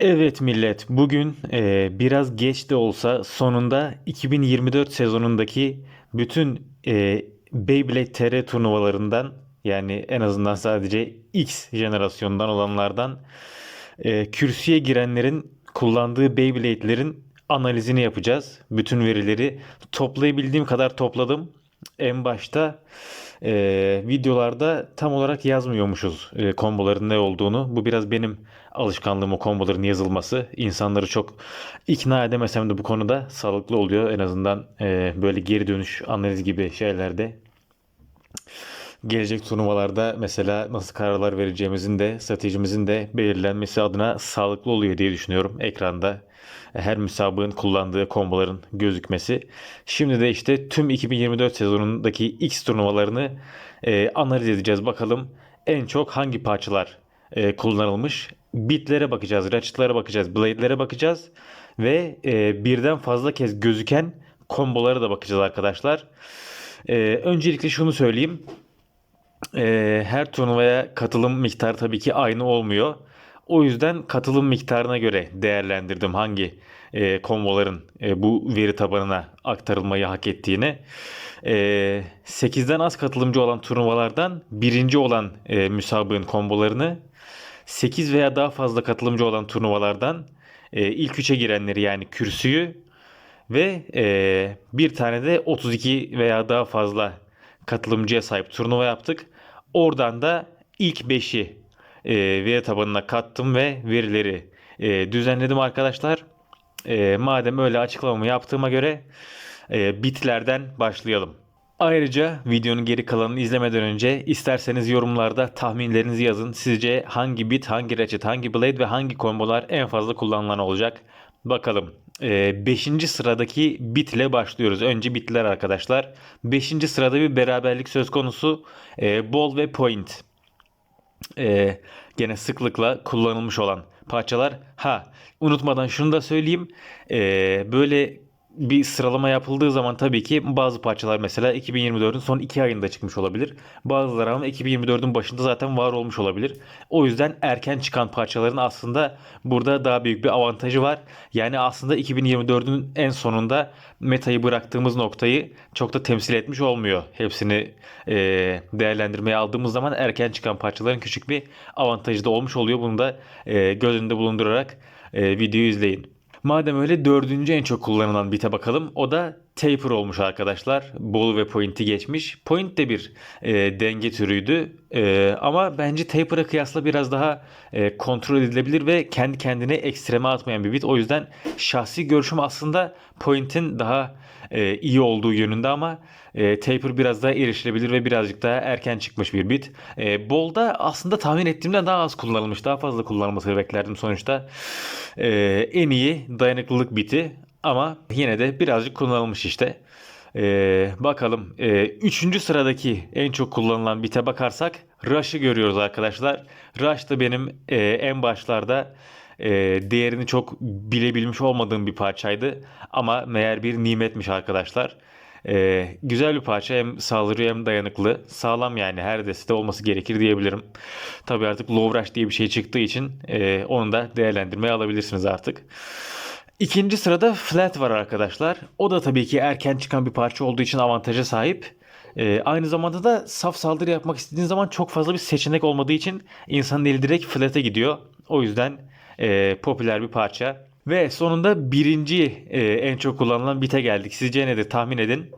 Evet millet, bugün e, biraz geç de olsa sonunda 2024 sezonundaki bütün e, Beyblade TR turnuvalarından yani en azından sadece X jenerasyondan olanlardan e, kürsüye girenlerin kullandığı Beyblade'lerin analizini yapacağız. Bütün verileri toplayabildiğim kadar topladım. En başta e, videolarda tam olarak yazmıyormuşuz e, komboların ne olduğunu. Bu biraz benim alışkanlığım o komboların yazılması. İnsanları çok ikna edemesem de bu konuda sağlıklı oluyor. En azından e, böyle geri dönüş analiz gibi şeylerde gelecek turnuvalarda mesela nasıl kararlar vereceğimizin de stratejimizin de belirlenmesi adına sağlıklı oluyor diye düşünüyorum ekranda. Her müsabığın kullandığı komboların gözükmesi. Şimdi de işte tüm 2024 sezonundaki X turnuvalarını e, analiz edeceğiz. Bakalım en çok hangi parçalar e, kullanılmış. Bitlere bakacağız, ratchet'lara bakacağız, blade'lere bakacağız ve e, birden fazla kez gözüken kombolara da bakacağız arkadaşlar. E, öncelikle şunu söyleyeyim. Ee, her turnuvaya katılım miktarı tabii ki aynı olmuyor. O yüzden katılım miktarına göre değerlendirdim hangi e, komboların e, bu veri tabanına aktarılmayı hak ettiğini. E, 8'den az katılımcı olan turnuvalardan birinci olan e, müsabığın kombolarını 8 veya daha fazla katılımcı olan turnuvalardan e, ilk 3'e girenleri yani kürsüyü ve e, bir tane de 32 veya daha fazla katılımcıya sahip turnuva yaptık. Oradan da ilk 5'i e, veri tabanına kattım ve verileri e, düzenledim arkadaşlar. E, madem öyle açıklamamı yaptığıma göre e, bitlerden başlayalım. Ayrıca videonun geri kalanını izlemeden önce isterseniz yorumlarda tahminlerinizi yazın. Sizce hangi bit, hangi ratchet, hangi blade ve hangi kombolar en fazla kullanılan olacak? Bakalım. 5. sıradaki bit ile başlıyoruz. Önce bitler arkadaşlar. 5. sırada bir beraberlik söz konusu. E, ball ve point. E, gene sıklıkla kullanılmış olan parçalar. Ha unutmadan şunu da söyleyeyim. E, böyle bir sıralama yapıldığı zaman tabii ki bazı parçalar mesela 2024'ün son 2 ayında çıkmış olabilir. Bazıları ama 2024'ün başında zaten var olmuş olabilir. O yüzden erken çıkan parçaların aslında burada daha büyük bir avantajı var. Yani aslında 2024'ün en sonunda metayı bıraktığımız noktayı çok da temsil etmiş olmuyor. Hepsini e, değerlendirmeye aldığımız zaman erken çıkan parçaların küçük bir avantajı da olmuş oluyor. Bunu da e, göz önünde bulundurarak e, videoyu izleyin. Madem öyle dördüncü en çok kullanılan bite bakalım. O da taper olmuş arkadaşlar. Ball ve point'i geçmiş. Point de bir e, denge türüydü. E, ama bence taper'a kıyasla biraz daha e, kontrol edilebilir ve kendi kendine ekstreme atmayan bir bit. O yüzden şahsi görüşüm aslında point'in daha e, iyi olduğu yönünde ama e, taper biraz daha erişilebilir ve birazcık daha erken çıkmış bir bit. E, Ball'da aslında tahmin ettiğimden daha az kullanılmış. Daha fazla kullanılmasını beklerdim sonuçta. E, en iyi dayanıklılık biti ama yine de birazcık kullanılmış işte. Ee, bakalım. Ee, üçüncü sıradaki en çok kullanılan bite bakarsak Rush'ı görüyoruz arkadaşlar. Rush da benim e, en başlarda e, değerini çok bilebilmiş olmadığım bir parçaydı. Ama meğer bir nimetmiş arkadaşlar. E, güzel bir parça hem saldırıyor hem dayanıklı. Sağlam yani her deste olması gerekir diyebilirim. Tabi artık Low Rush diye bir şey çıktığı için e, onu da değerlendirmeye alabilirsiniz artık. İkinci sırada Flat var arkadaşlar. O da tabii ki erken çıkan bir parça olduğu için avantaja sahip. Ee, aynı zamanda da saf saldırı yapmak istediğin zaman çok fazla bir seçenek olmadığı için insanın eli direkt Flat'e gidiyor. O yüzden e, popüler bir parça. Ve sonunda birinci e, en çok kullanılan bite geldik. Sizce nedir tahmin edin.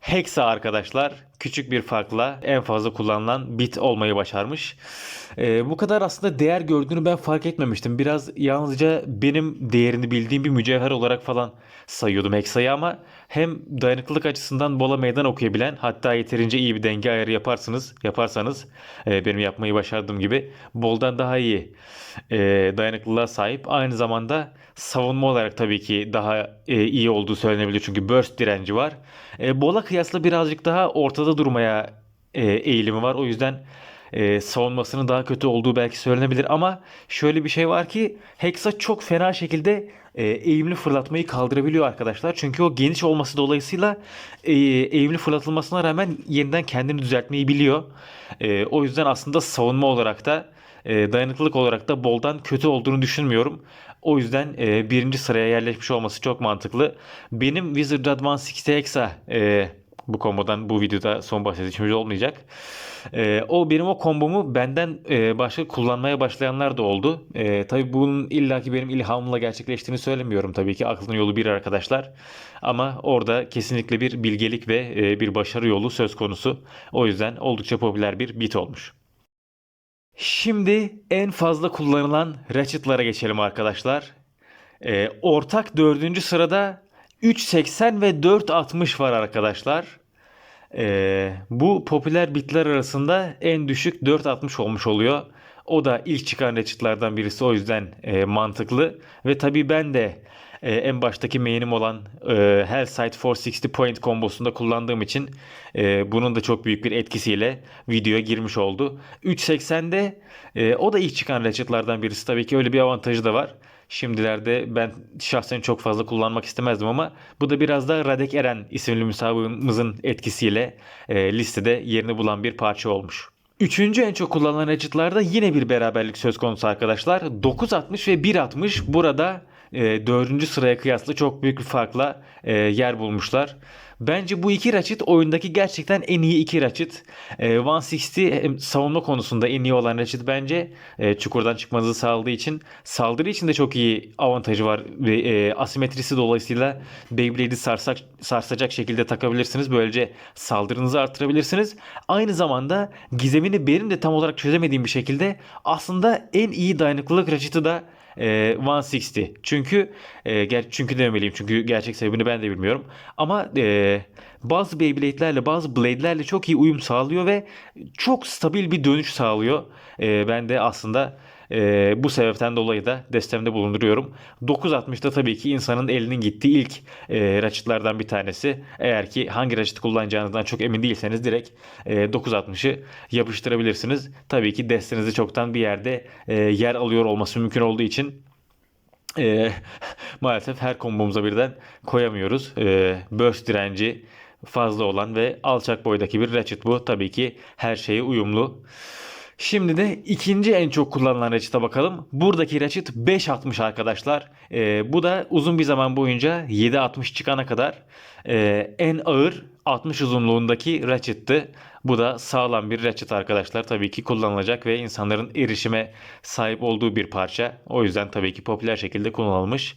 Hexa arkadaşlar küçük bir farkla en fazla kullanılan bit olmayı başarmış. Ee, bu kadar aslında değer gördüğünü ben fark etmemiştim. Biraz yalnızca benim değerini bildiğim bir mücevher olarak falan sayıyordum Hexa'yı ama hem dayanıklılık açısından bola meydan okuyabilen hatta yeterince iyi bir denge ayarı yaparsınız yaparsanız e, benim yapmayı başardığım gibi boldan daha iyi e, dayanıklılığa sahip. Aynı zamanda savunma olarak tabii ki daha e, iyi olduğu söylenebilir çünkü burst direnci var. E, bola kıyasla birazcık daha ortada durmaya e, eğilimi var. O yüzden e, savunmasının daha kötü olduğu belki söylenebilir ama şöyle bir şey var ki Hexa çok fena şekilde e, eğimli fırlatmayı kaldırabiliyor arkadaşlar. Çünkü o geniş olması dolayısıyla e, eğimli fırlatılmasına rağmen yeniden kendini düzeltmeyi biliyor. E, o yüzden aslında savunma olarak da dayanıklılık olarak da Bol'dan kötü olduğunu düşünmüyorum. O yüzden birinci sıraya yerleşmiş olması çok mantıklı. Benim Wizard Advance 60 Hexa bu kombodan bu videoda son bahsedişimiz olmayacak. E, o benim o kombomu benden e, başka kullanmaya başlayanlar da oldu. E, tabii bunun illaki benim ilhamımla gerçekleştiğini söylemiyorum tabii ki. Aklın yolu bir arkadaşlar. Ama orada kesinlikle bir bilgelik ve e, bir başarı yolu söz konusu. O yüzden oldukça popüler bir bit olmuş. Şimdi en fazla kullanılan ratchet'lara geçelim arkadaşlar. Ee, ortak dördüncü sırada 3.80 ve 4.60 var arkadaşlar. Ee, bu popüler bitler arasında en düşük 4.60 olmuş oluyor. O da ilk çıkan ratchet'lardan birisi o yüzden e, mantıklı. Ve tabii ben de e, en baştaki main'im olan e, Hellside 460 point kombosunda kullandığım için e, bunun da çok büyük bir etkisiyle videoya girmiş oldu. 3.80'de e, o da ilk çıkan ratchet'lardan birisi tabii ki öyle bir avantajı da var. Şimdilerde ben şahsen çok fazla kullanmak istemezdim ama bu da biraz da Radek Eren isimli müsabığımızın etkisiyle e, listede yerini bulan bir parça olmuş. Üçüncü en çok kullanılan ratchet'larda yine bir beraberlik söz konusu arkadaşlar. 9.60 ve 1.60 burada e, dördüncü sıraya kıyasla çok büyük bir farkla e, yer bulmuşlar. Bence bu iki raçit oyundaki gerçekten en iyi iki raçit. E, 160 hem savunma konusunda en iyi olan raçit bence e, çukurdan çıkmanızı sağladığı için saldırı için de çok iyi avantajı var ve e, asimetrisi dolayısıyla Beyblade'i sarsak, sarsacak şekilde takabilirsiniz. Böylece saldırınızı artırabilirsiniz. Aynı zamanda gizemini benim de tam olarak çözemediğim bir şekilde aslında en iyi dayanıklılık raçiti da e, 160. Çünkü e, ger- çünkü demeliyim. Çünkü gerçek sebebini ben de bilmiyorum. Ama e, bazı Beyblade'lerle bazı Blade'lerle çok iyi uyum sağlıyor ve çok stabil bir dönüş sağlıyor. E, ben de aslında e, bu sebepten dolayı da destemde bulunduruyorum. 9.60'da tabii ki insanın elinin gittiği ilk e, raçıtlardan bir tanesi. Eğer ki hangi raçıtı kullanacağınızdan çok emin değilseniz direkt e, 9.60'ı yapıştırabilirsiniz. Tabii ki destenizde çoktan bir yerde e, yer alıyor olması mümkün olduğu için e, maalesef her kombomuza birden koyamıyoruz. E, burst direnci fazla olan ve alçak boydaki bir ratchet bu. Tabii ki her şeye uyumlu. Şimdi de ikinci en çok kullanılan ratchet'a bakalım. Buradaki ratchet 5.60 arkadaşlar. Ee, bu da uzun bir zaman boyunca 7.60 çıkana kadar e, en ağır 60 uzunluğundaki ratchet'tı. Bu da sağlam bir ratchet arkadaşlar. Tabii ki kullanılacak ve insanların erişime sahip olduğu bir parça. O yüzden tabii ki popüler şekilde kullanılmış.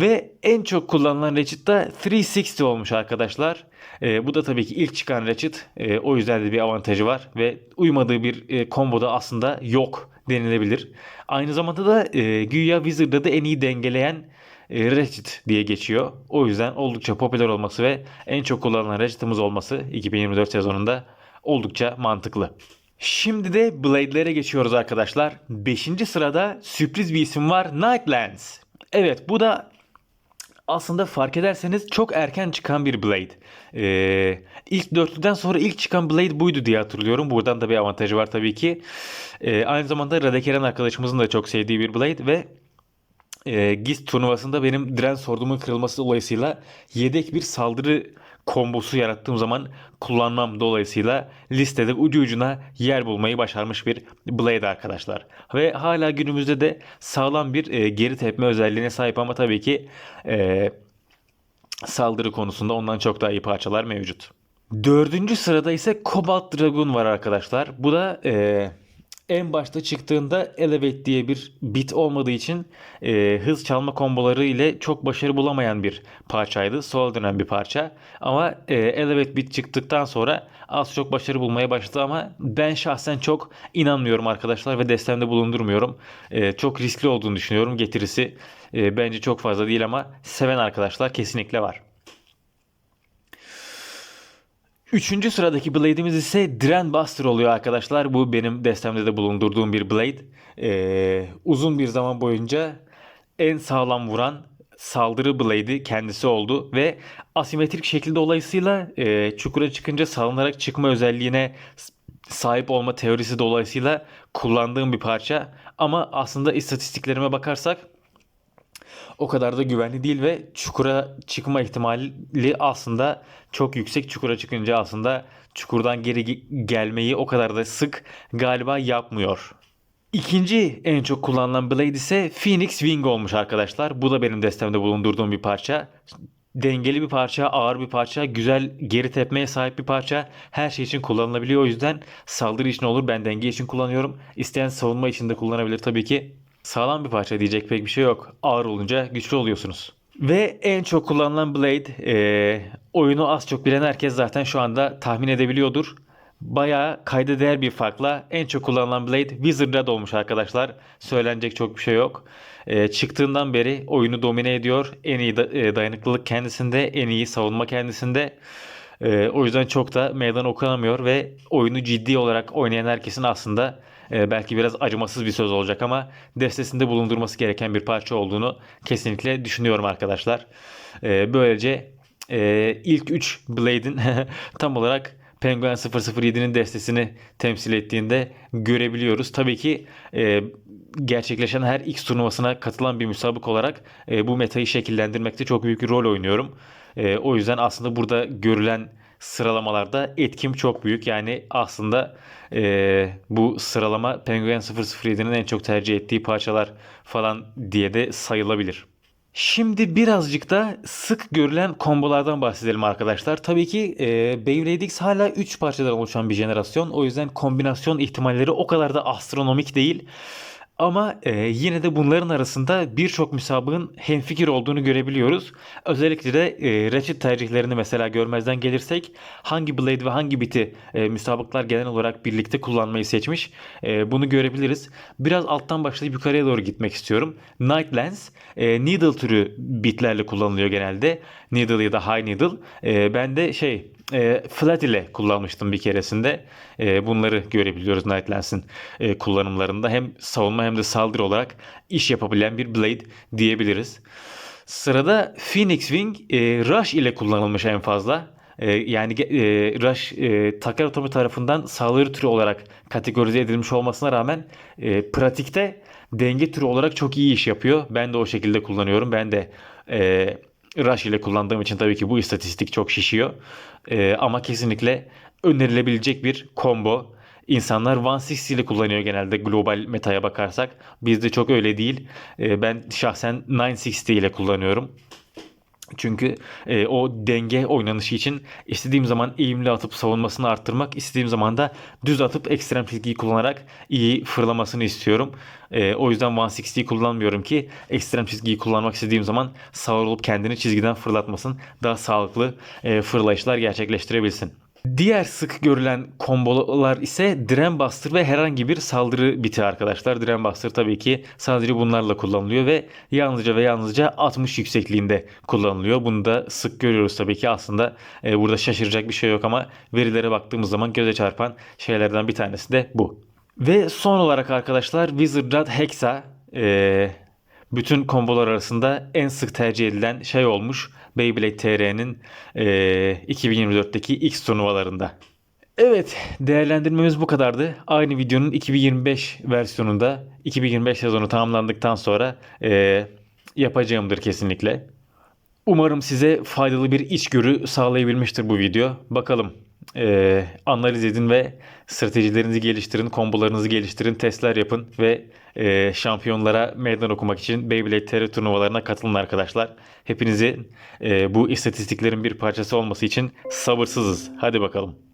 Ve en çok kullanılan ratchet da 360 olmuş arkadaşlar. E, bu da tabii ki ilk çıkan ratchet. E, o yüzden de bir avantajı var. Ve uymadığı bir e, komboda aslında yok denilebilir. Aynı zamanda da e, güya Wizard'da da en iyi dengeleyen e, ratchet diye geçiyor. O yüzden oldukça popüler olması ve en çok kullanılan ratchet'ımız olması 2024 sezonunda oldukça mantıklı. Şimdi de Blade'lere geçiyoruz arkadaşlar. 5. sırada sürpriz bir isim var. Nightlands. Evet bu da aslında fark ederseniz çok erken çıkan bir Blade. Ee, ilk dörtlüden sonra ilk çıkan Blade buydu diye hatırlıyorum. Buradan da bir avantajı var tabii ki. Ee, aynı zamanda Radekeren arkadaşımızın da çok sevdiği bir Blade ve e, GIS turnuvasında benim diren sordumun kırılması dolayısıyla yedek bir saldırı kombosu yarattığım zaman kullanmam dolayısıyla listede ucu ucuna yer bulmayı başarmış bir Blade arkadaşlar. Ve hala günümüzde de sağlam bir e, geri tepme özelliğine sahip ama tabii ki e, saldırı konusunda ondan çok daha iyi parçalar mevcut. Dördüncü sırada ise Cobalt Dragoon var arkadaşlar. Bu da e, en başta çıktığında Elevate diye bir bit olmadığı için e, hız çalma komboları ile çok başarı bulamayan bir parçaydı. Sol dönen bir parça. Ama e, Elevate bit çıktıktan sonra az çok başarı bulmaya başladı ama ben şahsen çok inanmıyorum arkadaşlar ve destemde bulundurmuyorum. E, çok riskli olduğunu düşünüyorum. Getirisi e, bence çok fazla değil ama seven arkadaşlar kesinlikle var. Üçüncü sıradaki Blade'imiz ise Dren Buster oluyor arkadaşlar. Bu benim destemde de bulundurduğum bir Blade. Ee, uzun bir zaman boyunca en sağlam vuran saldırı Blade'i kendisi oldu ve asimetrik şekilde dolayısıyla e, çukura çıkınca salınarak çıkma özelliğine sahip olma teorisi dolayısıyla kullandığım bir parça. Ama aslında istatistiklerime bakarsak o kadar da güvenli değil ve çukura çıkma ihtimali aslında çok yüksek. Çukura çıkınca aslında çukurdan geri gelmeyi o kadar da sık galiba yapmıyor. İkinci en çok kullanılan Blade ise Phoenix Wing olmuş arkadaşlar. Bu da benim destemde bulundurduğum bir parça. Dengeli bir parça, ağır bir parça, güzel geri tepmeye sahip bir parça. Her şey için kullanılabiliyor. O yüzden saldırı için olur. Ben denge için kullanıyorum. İsteyen savunma için de kullanabilir tabii ki. Sağlam bir parça diyecek pek bir şey yok. Ağır olunca güçlü oluyorsunuz. Ve en çok kullanılan Blade, e, oyunu az çok bilen herkes zaten şu anda tahmin edebiliyordur. Bayağı kayda değer bir farkla en çok kullanılan Blade Wizard Red olmuş arkadaşlar. Söylenecek çok bir şey yok. E, çıktığından beri oyunu domine ediyor. En iyi da- e, dayanıklılık kendisinde, en iyi savunma kendisinde. E, o yüzden çok da meydan okunamıyor ve oyunu ciddi olarak oynayan herkesin aslında e, belki biraz acımasız bir söz olacak ama destesinde bulundurması gereken bir parça olduğunu kesinlikle düşünüyorum arkadaşlar. E, böylece e, ilk 3 Blade'in tam olarak Penguin 007'nin destesini temsil ettiğinde görebiliyoruz. Tabii ki e, gerçekleşen her X turnuvasına katılan bir müsabık olarak e, bu metayı şekillendirmekte çok büyük bir rol oynuyorum. E, o yüzden aslında burada görülen sıralamalarda etkim çok büyük. Yani aslında e, bu sıralama Penguin 007'nin en çok tercih ettiği parçalar falan diye de sayılabilir. Şimdi birazcık da sık görülen kombolardan bahsedelim arkadaşlar. Tabii ki e, Beyblade X hala 3 parçadan oluşan bir jenerasyon. O yüzden kombinasyon ihtimalleri o kadar da astronomik değil. Ama e, yine de bunların arasında birçok müsabığın hemfikir olduğunu görebiliyoruz. Özellikle de e, Ratchet tercihlerini mesela görmezden gelirsek hangi Blade ve hangi bit'i e, müsabıklar genel olarak birlikte kullanmayı seçmiş e, bunu görebiliriz. Biraz alttan başlayıp yukarıya doğru gitmek istiyorum. Night Lens e, Needle türü bitlerle kullanılıyor genelde. Needle ya da High Needle. E, ben de şey e, flat ile kullanmıştım bir keresinde. E, bunları görebiliyoruz Night Lens'in e, kullanımlarında. Hem savunma hem de saldırı olarak iş yapabilen bir blade diyebiliriz. Sırada Phoenix Wing e, Rush ile kullanılmış en fazla. E, yani e, Rush e, Taker Otomi tarafından saldırı türü olarak kategorize edilmiş olmasına rağmen e, pratikte denge türü olarak çok iyi iş yapıyor. Ben de o şekilde kullanıyorum. Ben de e, Rush ile kullandığım için tabii ki bu istatistik çok şişiyor. Ee, ama kesinlikle önerilebilecek bir combo. İnsanlar 160 ile kullanıyor genelde global metaya bakarsak. Bizde çok öyle değil. Ee, ben şahsen 960 ile kullanıyorum. Çünkü e, o denge oynanışı için istediğim zaman eğimli atıp savunmasını arttırmak, istediğim zaman da düz atıp ekstrem çizgiyi kullanarak iyi fırlamasını istiyorum. E, o yüzden 160'yi kullanmıyorum ki ekstrem çizgiyi kullanmak istediğim zaman savrulup kendini çizgiden fırlatmasın. Daha sağlıklı e, fırlayışlar gerçekleştirebilsin. Diğer sık görülen kombolar ise Dren Buster ve herhangi bir saldırı biti arkadaşlar. Dren Buster tabii ki sadece bunlarla kullanılıyor ve yalnızca ve yalnızca 60 yüksekliğinde kullanılıyor. Bunu da sık görüyoruz tabii ki aslında e, burada şaşıracak bir şey yok ama verilere baktığımız zaman göze çarpan şeylerden bir tanesi de bu. Ve son olarak arkadaşlar Wizard Rod Hexa e, bütün kombolar arasında en sık tercih edilen şey olmuş Beyblade TR'nin e, 2024'teki X turnuvalarında. Evet değerlendirmemiz bu kadardı. Aynı videonun 2025 versiyonunda 2025 sezonu tamamlandıktan sonra e, yapacağımdır kesinlikle. Umarım size faydalı bir içgörü sağlayabilmiştir bu video. Bakalım e, analiz edin ve stratejilerinizi geliştirin, kombolarınızı geliştirin, testler yapın ve e, şampiyonlara meydan okumak için Beyblade TR turnuvalarına katılın arkadaşlar. Hepinizin e, bu istatistiklerin bir parçası olması için sabırsızız. Hadi bakalım.